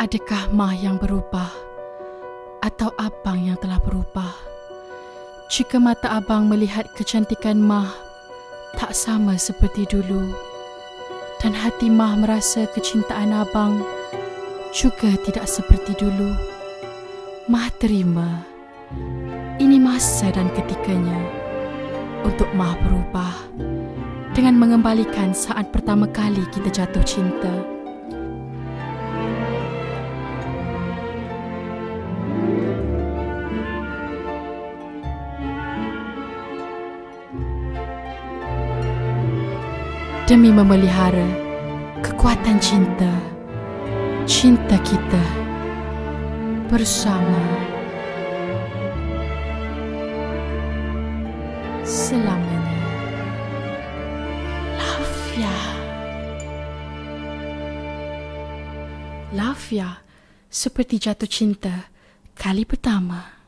Adakah Mah yang berubah? Atau Abang yang telah berubah? Jika mata Abang melihat kecantikan Mah tak sama seperti dulu dan hati Mah merasa kecintaan Abang juga tidak seperti dulu. Mah terima. Ini masa dan ketikanya untuk Mah berubah dengan mengembalikan saat pertama kali kita jatuh cinta. Demi memelihara kekuatan cinta, cinta kita bersama selamanya. Lafia. Lafia seperti jatuh cinta kali pertama.